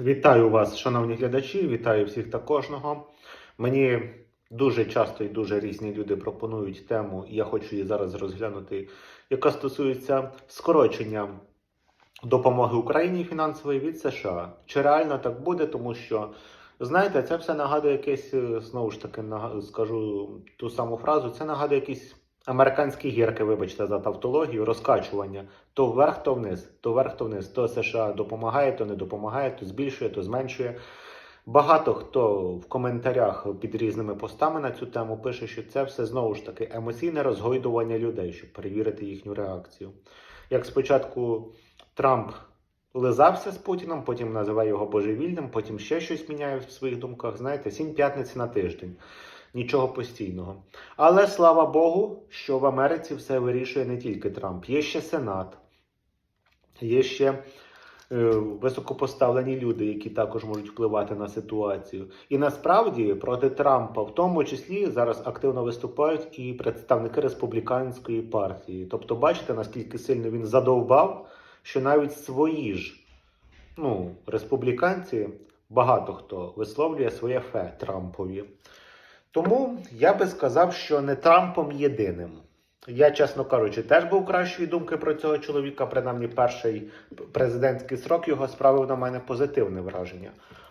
Вітаю вас, шановні глядачі, вітаю всіх та кожного. Мені дуже часто і дуже різні люди пропонують тему, і я хочу її зараз розглянути, яка стосується скорочення допомоги Україні фінансової від США. Чи реально так буде? Тому що, знаєте, це все нагадує якесь, е, знову ж таки, скажу ту саму фразу, це нагадує якісь американські гірки, вибачте за тавтологію, розкачування. То вверх, то вниз, то вверх, то вниз. То США допомагає, то не допомагає, то збільшує, то зменшує. Багато хто в коментарях під різними постами на цю тему пише, що це все знову ж таки емоційне розгойдування людей, щоб перевірити їхню реакцію. Як спочатку Трамп лизався з Путіном, потім називає його божевільним, потім ще щось міняє в своїх думках. Знаєте, сім п'ятниць на тиждень. Нічого постійного. Але слава Богу, що в Америці все вирішує не тільки Трамп. Є ще Сенат, є ще е, високопоставлені люди, які також можуть впливати на ситуацію. І насправді проти Трампа, в тому числі, зараз активно виступають і представники республіканської партії. Тобто, бачите, наскільки сильно він задовбав, що навіть свої ж ну, республіканці, багато хто висловлює своє фе Трампові. Тому я би сказав, що не Трампом єдиним. Я, чесно кажучи, теж був кращої думки про цього чоловіка. Принаймні, перший президентський срок його справив на мене позитивне враження.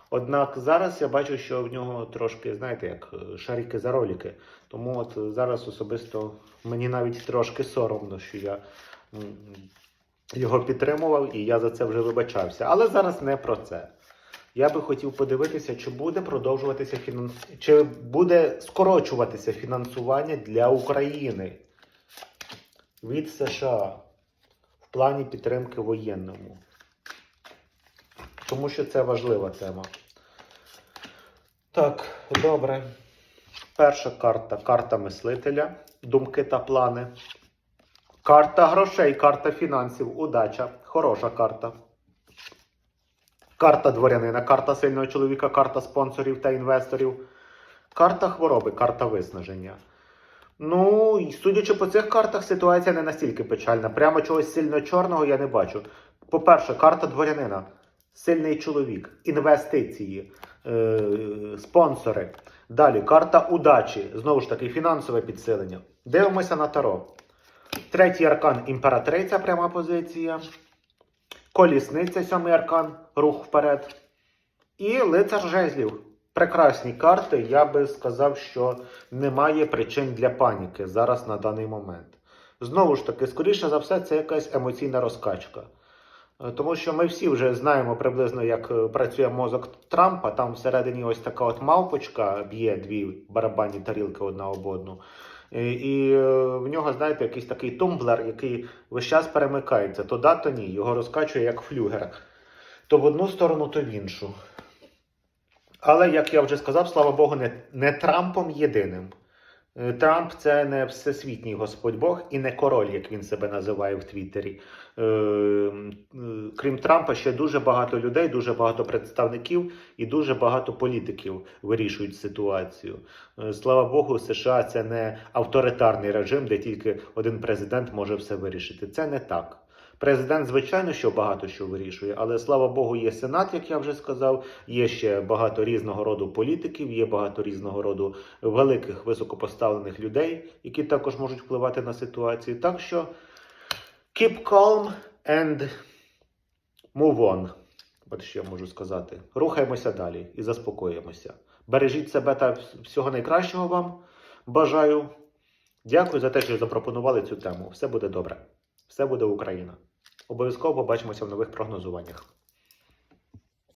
Однак зараз я бачу, що в нього трошки, знаєте, як е, шарики за роліки. Тому от зараз особисто мені навіть трошки соромно, що я його підтримував і я за це вже вибачався. Але зараз не про це. Я би хотів подивитися, чи буде продовжуватися фінанс... чи буде скорочуватися фінансування для України від США в плані підтримки воєнному. Тому що це важлива тема. Так, добре. Перша карта карта мислителя, думки та плани. Карта грошей, карта фінансів, удача. Хороша карта. Карта дворянина, карта сильного чоловіка, карта спонсорів та інвесторів. Карта хвороби, карта виснаження. Ну, і судячи по цих картах, ситуація не настільки печальна. Прямо чогось сильно чорного я не бачу. По-перше, карта дворянина, сильний чоловік, інвестиції, е- спонсори. Далі карта удачі, знову ж таки, фінансове підсилення. Дивимося на таро. Третій аркан імператриця, пряма позиція. Колісниця, сьомий аркан, рух вперед. І лицар жезлів. Прекрасні карти. Я би сказав, що немає причин для паніки зараз на даний момент. Знову ж таки, скоріше за все, це якась емоційна розкачка. Тому що ми всі вже знаємо приблизно, як е, працює мозок Трампа. Там всередині ось така от мавпочка б'є дві барабанні тарілки одна об одну. І, і е, в нього, знаєте, якийсь такий тумблер, який весь час перемикається. То да, то ні. Його розкачує як флюгер. То в одну сторону, то в іншу. Але, як я вже сказав, слава Богу, не, не Трампом єдиним. Е, Трамп це не всесвітній Господь Бог і не король, як він себе називає в Твіттері. Е, е, Крім Трампа, ще дуже багато людей, дуже багато представників і дуже багато політиків вирішують ситуацію. Слава Богу, США це не авторитарний режим, де тільки один президент може все вирішити. Це не так. Президент, звичайно, що багато що вирішує, але слава Богу, є Сенат, як я вже сказав. Є ще багато різного роду політиків, є багато різного роду великих високопоставлених людей, які також можуть впливати на ситуацію. Так що keep calm and move on. От що я можу сказати. Рухаємося далі і заспокоїмося. Бережіть себе та всього найкращого вам. Бажаю. Дякую за те, що запропонували цю тему. Все буде добре. Все буде Україна. Обов'язково побачимося в нових прогнозуваннях.